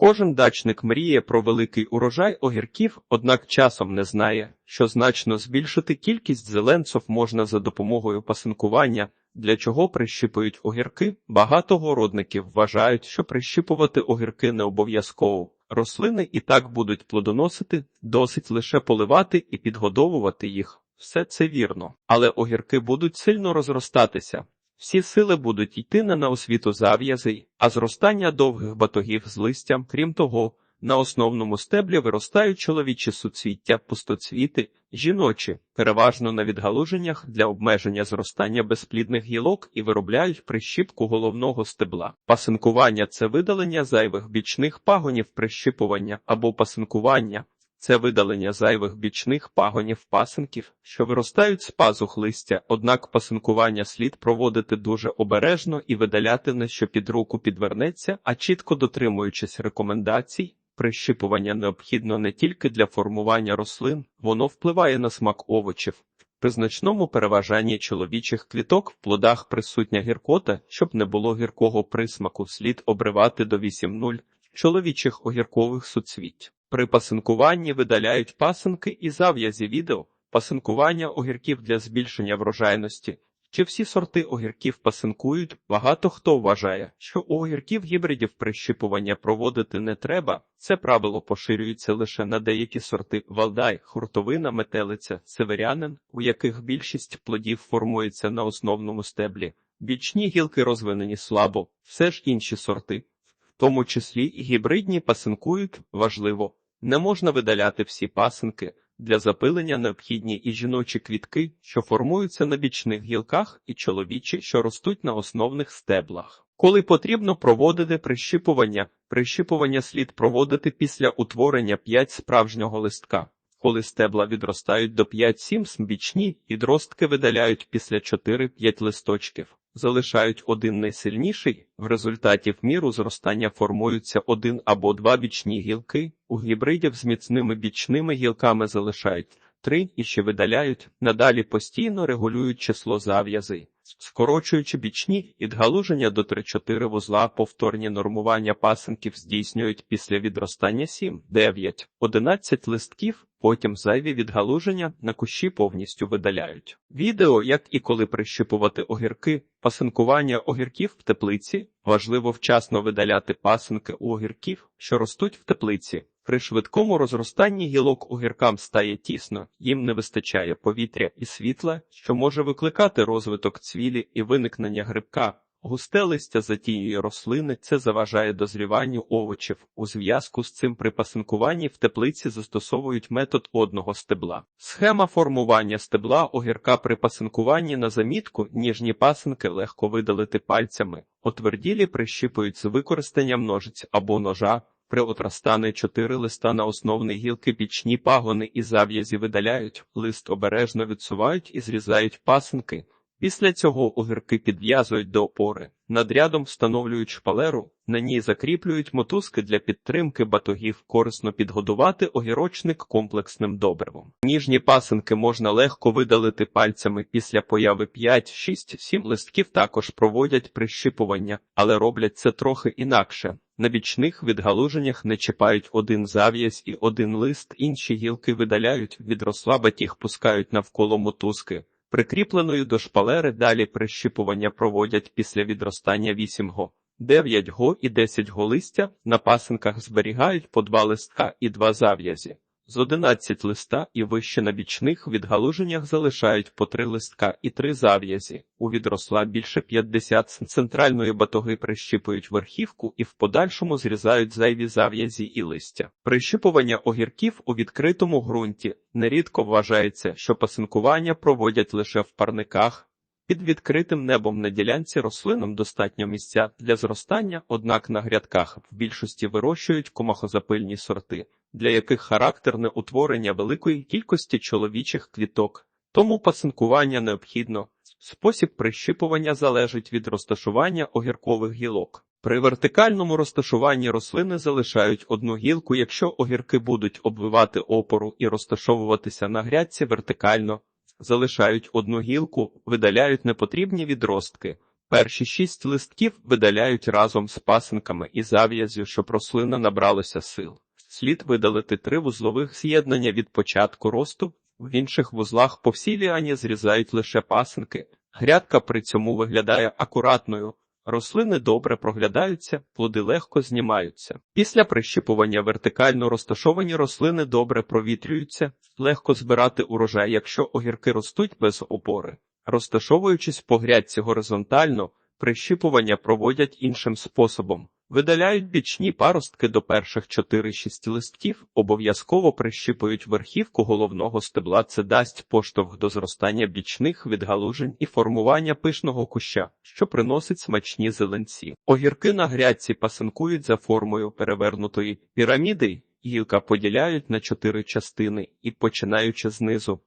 Кожен дачник мріє про великий урожай огірків, однак часом не знає, що значно збільшити кількість зеленців можна за допомогою пасинкування, для чого прищіпують огірки. Багато городників вважають, що прищіпувати огірки не обов'язково. Рослини і так будуть плодоносити, досить лише поливати і підгодовувати їх. Все це вірно, але огірки будуть сильно розростатися. Всі сили будуть йти не на освіту зав'язей, а зростання довгих батогів з листям. Крім того, на основному стеблі виростають чоловічі суцвіття, пустоцвіти, жіночі, переважно на відгалуженнях для обмеження зростання безплідних гілок і виробляють прищіпку головного стебла. Пасинкування це видалення зайвих бічних пагонів прищіпування або пасинкування. Це видалення зайвих бічних пагонів пасинків, що виростають з пазух листя, однак пасинкування слід проводити дуже обережно і видаляти не що під руку підвернеться, а чітко дотримуючись рекомендацій. Прищипування необхідно не тільки для формування рослин, воно впливає на смак овочів. При значному переважанні чоловічих кліток в плодах присутня гіркота, щоб не було гіркого присмаку, слід обривати до 8-0 чоловічих огіркових суцвіть. При пасинкуванні видаляють пасинки і зав'язі відео, пасинкування огірків для збільшення врожайності. Чи всі сорти огірків пасинкують? Багато хто вважає, що у огірків гібридів прищіпування проводити не треба. Це правило поширюється лише на деякі сорти валдай, хуртовина, метелиця, северянин, у яких більшість плодів формується на основному стеблі. Бічні гілки розвинені слабо, все ж інші сорти, тому числі і гібридні пасинкують, важливо. Не можна видаляти всі пасинки. Для запилення необхідні і жіночі квітки, що формуються на бічних гілках, і чоловічі, що ростуть на основних стеблах. Коли потрібно проводити прищіпування, прищіпування слід проводити після утворення 5 справжнього листка. Коли стебла відростають до 5-7 бічні, відростки видаляють після 4-5 листочків. Залишають один найсильніший, в результаті в міру зростання формуються один або два бічні гілки, у гібридів з міцними бічними гілками залишають три і ще видаляють, надалі постійно регулюють число зав'язей, скорочуючи бічні відгалуження до 3-4 вузла, повторні нормування пасинків здійснюють після відростання 7, 9, 11 листків, Потім зайві відгалуження на кущі повністю видаляють. Відео, як і коли прищипувати огірки, пасинкування огірків в теплиці, важливо вчасно видаляти пасинки у огірків, що ростуть в теплиці. При швидкому розростанні гілок огіркам стає тісно, їм не вистачає повітря і світла, що може викликати розвиток цвілі і виникнення грибка. Густе листя затієї рослини це заважає дозріванню овочів. У зв'язку з цим при пасинкуванні в теплиці застосовують метод одного стебла. Схема формування стебла огірка при пасинкуванні на замітку ніжні пасинки легко видалити пальцями, отверділі прищіпують з використанням ножиць або ножа. При отрастани чотири листа на основні гілки пічні пагони і зав'язі видаляють, лист обережно відсувають і зрізають пасинки. Після цього огірки підв'язують до опори, над рядом встановлюють шпалеру, на ній закріплюють мотузки для підтримки батогів, корисно підгодувати огірочник комплексним добривом. Ніжні пасинки можна легко видалити пальцями після появи 5, 6, 7 листків також проводять прищипування, але роблять це трохи інакше. На бічних відгалуженнях не чіпають один зав'язь і один лист, інші гілки видаляють, від розслабить пускають навколо мотузки. Прикріпленою до шпалери далі прищіпування проводять після відростання 8 го, 9 го і 10 го листя, на пасинках зберігають по два листка і два зав'язі. З 11 листа і вище на бічних відгалуженнях залишають по три листка і три зав'язі. У відросла більше 50 центральної батоги прищіпують верхівку і в подальшому зрізають зайві зав'язі і листя. Прищіпування огірків у відкритому ґрунті нерідко вважається, що пасинкування проводять лише в парниках. Під відкритим небом на ділянці рослинам достатньо місця для зростання, однак на грядках в більшості вирощують комахозапильні сорти, для яких характерне утворення великої кількості чоловічих кліток, тому пасинкування необхідно. Спосіб прищипування залежить від розташування огіркових гілок. При вертикальному розташуванні рослини залишають одну гілку, якщо огірки будуть обвивати опору і розташовуватися на грядці вертикально залишають одну гілку, видаляють непотрібні відростки. Перші шість листків видаляють разом з пасинками і зав'язю, щоб рослина набралася сил. Слід видалити три вузлових з'єднання від початку росту, в інших вузлах по всій ліані зрізають лише пасинки. Грядка при цьому виглядає акуратною. Рослини добре проглядаються, плоди легко знімаються. Після прищіпування вертикально розташовані рослини добре провітрюються, легко збирати урожай, якщо огірки ростуть без опори. Розташовуючись по грядці горизонтально, прищіпування проводять іншим способом. Видаляють бічні паростки до перших 4-6 листків, обов'язково прищіпують верхівку головного стебла. Це дасть поштовх до зростання бічних відгалужень і формування пишного куща, що приносить смачні зеленці. Огірки на грядці пасинкують за формою перевернутої піраміди. Гілка поділяють на чотири частини і, починаючи знизу,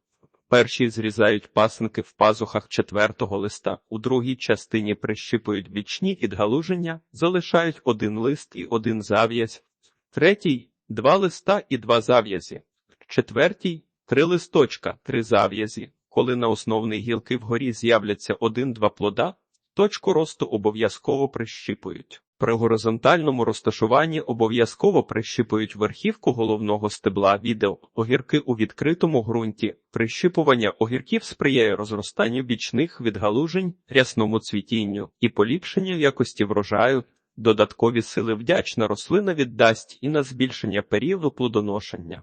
Перші зрізають пасинки в пазухах четвертого листа, у другій частині прищипують бічні відгалуження, залишають один лист і один зав'язь, третій два листа і два зав'язі, четвертій три листочка, три зав'язі. Коли на основний гілки вгорі з'являться один-два плода, точку росту обов'язково прищіпують. При горизонтальному розташуванні обов'язково прищіпують верхівку головного стебла відео, огірки у відкритому ґрунті. Прищипування огірків сприяє розростанню бічних відгалужень, рясному цвітінню і поліпшенню якості врожаю. Додаткові сили вдячна рослина віддасть і на збільшення періоду плодоношення.